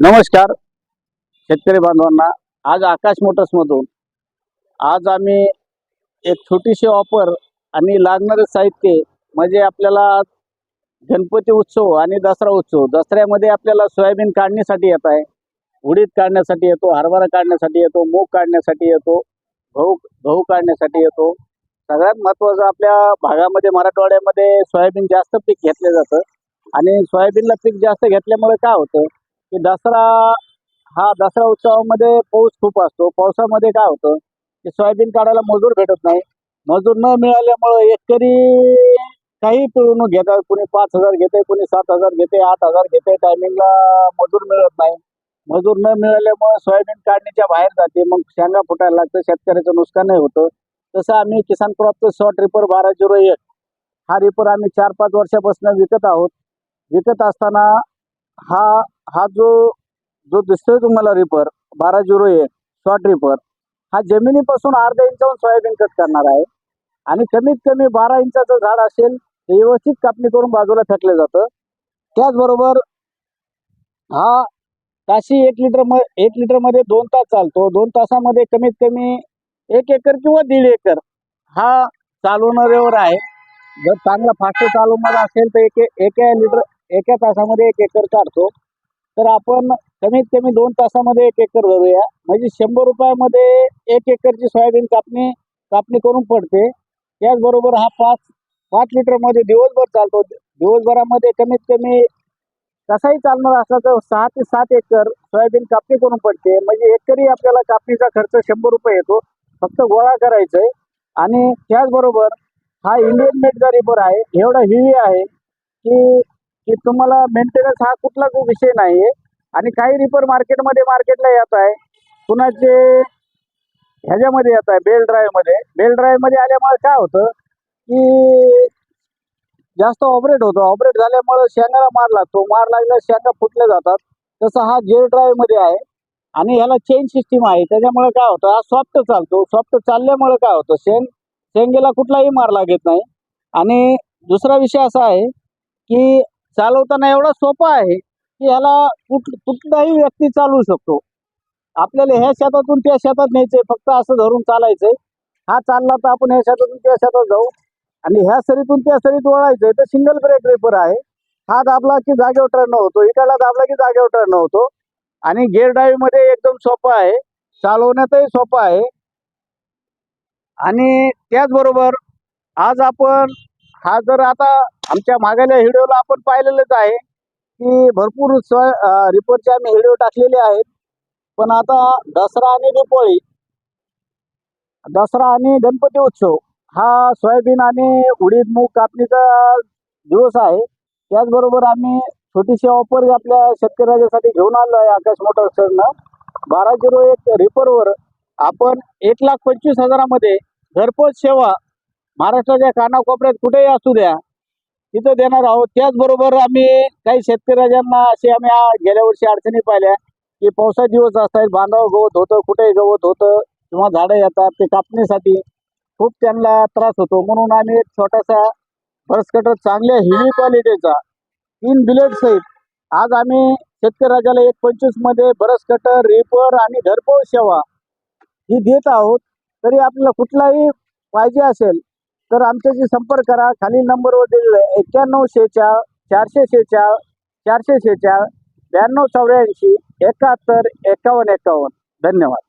नमस्कार शेतकरी बांधवांना. आज आकाश मोटर्समधून आज आम्ही एक छोटीशी ऑफर आणि लागणारे साहित्य म्हणजे आपल्याला गणपती उत्सव आणि दसरा उत्सव. दसऱ्यामध्ये आपल्याला सोयाबीन काढण्यासाठी येत आहे उडीद काढण्यासाठी येतो हरभरा काढण्यासाठी येतो मूग काढण्यासाठी येतो गहू गहू काढण्यासाठी येतो. सगळ्यात महत्त्वाचं आपल्या भागामध्ये मराठवाड्यामध्ये सोयाबीन जास्त पीक घेतलं जातं. आणि सोयाबीनला पीक जास्त घेतल्यामुळे काय होतं की दसरा हा दसरा उत्सवामध्ये पाऊस खूप असतो. पावसामध्ये काय होतं की सोयाबीन काढायला मजूर भेटत नाही. मजूर न मिळाल्यामुळं एकरी काही पिळवणूक घेतात कोणी पाच हजार घेते कोणी सात हजार घेते आठ हजार घेते टायमिंगला मजूर मिळत नाही. मजूर न मिळाल्यामुळे सोयाबीन काढण्याच्या बाहेर जाते. मग शेंगा फुटायला लागतं शेतकऱ्याचं नुकसानही होतं. तसं आम्ही किसान क्रॉपचं शॉर्ट रिपर बारा झिरो एक. हा रिपर आम्ही चार पाच वर्षापासून विकत आहोत. विकत असताना हा हा जो जो दिसतोय तुम्हाला रिपर बारा झिरो ए शॉर्ट रिपर हा जमिनीपासून अर्धा इंचावरून सोयाबीन कट करणार आहे. आणि कमीत कमी बारा इंचाचं झाड असेल तर व्यवस्थित कापणी करून बाजूला फेकलं जातं. त्याचबरोबर हा ताशी एक लिटर म एक लिटरमध्ये दोन तास चालतो. दोन तासामध्ये कमीत कमी एक एकर किंवा दीड एकर हा चालवणाऱ्यावर आहे. जर चांगला फास्ट चालवणारा असेल तर एक एका लिटर एका तासामध्ये एक एकर काढतो. तर आपण कमीत कमी दोन तासामध्ये एक एकर धरूया. म्हणजे शंभर रुपयामध्ये एक एकरची सोयाबीन कापणी कापणी करून पडते. त्याचबरोबर हा पाच पाच लिटरमध्ये दिवसभर चालतो. दिवसभरामध्ये कमीत कमी कसाही चालणार असला तर सहा ते सात एकर सोयाबीन कापणी करून पडते. म्हणजे एकरी आपल्याला कापणीचा खर्च शंभर रुपये येतो. फक्त गोळा करायचा आहे आणि त्याचबरोबर हा इंडियन मेडचा रिपर आहे एवढा हेवी आहे की की तुम्हाला मेंटेनन्स हा कुठलाच विषय नाही आणि काही रिपर मार्केटमध्ये मार्केटला येत आहे. कुणाचे ह्याच्यामध्ये येत आहे बेल ड्राईव्हमध्ये बेल ड्राईव्हमध्ये आल्यामुळे काय होतं की जास्त ऑपरेट होतो. ऑपरेट झाल्यामुळे शेंगाला मार लागतो. मार लागल्यास शेंगा फुटल्या जातात. तसं हा जेल ड्राईव्हमध्ये आहे. आणि ह्याला चेन सिस्टीम आहे. त्याच्यामुळे काय होतं? हा सॉफ्ट चालतो. सॉफ्ट चालल्यामुळे काय होतं? शेंग शेंगेला कुठलाही मार लागत नाही. आणि दुसरा विषय असा आहे की चालवताना एवढा सोपा आहे की ह्याला कुठ कुठलाही व्यक्ती चालवू शकतो. आपल्याला ह्या शेतातून त्या शेतात न्यायचंय फक्त असं धरून चालायचंय. हा चालला तर आपण ह्या शेतातून त्या शेतात जाऊ. आणि ह्या सरीतून त्या सरीत वळायचंय तर सिंगल ब्रेक रेपर आहे. हा दाबला की जागेवर टर्न होतो इकडला दाबला की जागेवर टर्न होतो. आणि गेअर डाईव्हमध्ये एकदम सोपा आहे चालवण्यातही सोपं आहे. आणि त्याचबरोबर आज आपण हा जर आता आमच्या मागल्या व्हिडिओला आपण पाहिलेलंच आहे की भरपूर स्व रिपोर्टचे आम्ही व्हिडिओ टाकलेले आहेत. पण आता दसरा आणि दिपावळी दसरा आणि गणपती उत्सव हा सोयाबीन आणि उडीद मूग कापणीचा दिवस आहे. त्याचबरोबर आम्ही छोटीशी ऑफर आपल्या शेतकऱ्यांच्यासाठी घेऊन आलो आहे आकाश मोटर्सकडनं बारा झिरो एक रिपरवर आपण एक लाख पंचवीस हजारामध्ये घरपोच सेवा महाराष्ट्राच्या कानाकोपऱ्यात कुठेही असू द्या तिथं देणार आहोत. त्याचबरोबर आम्ही काही शेतकऱ्यांना असे आम्ही गेल्या वर्षी अडचणी पाहिल्या की पावसा दिवस असतात बांधावं गवत होतं कुठेही गवत होतं किंवा झाडं येतात ते कापणीसाठी खूप त्यांना त्रास होतो. म्हणून आम्ही एक छोटासा ब्रश कटर चांगल्या हेवी क्वालिटीचा तीन बिलेट सहित आज आम्ही शेतकऱ्याला एक पंचवीसमध्ये बरस कटर रिपर आणि घरपोच सेवा ही देत आहोत. तरी आपल्याला कुठलाही पाहिजे असेल तर आमच्याशी संपर्क करा खालील नंबरवर दिलेला आहे. एक्क्याण्णव शेचाळ चारशे शेचाळ चारशे शेचाळ ब्याण्णव चौऱ्याऐंशी एकाहत्तर एकावन्न एकावन्न. धन्यवाद.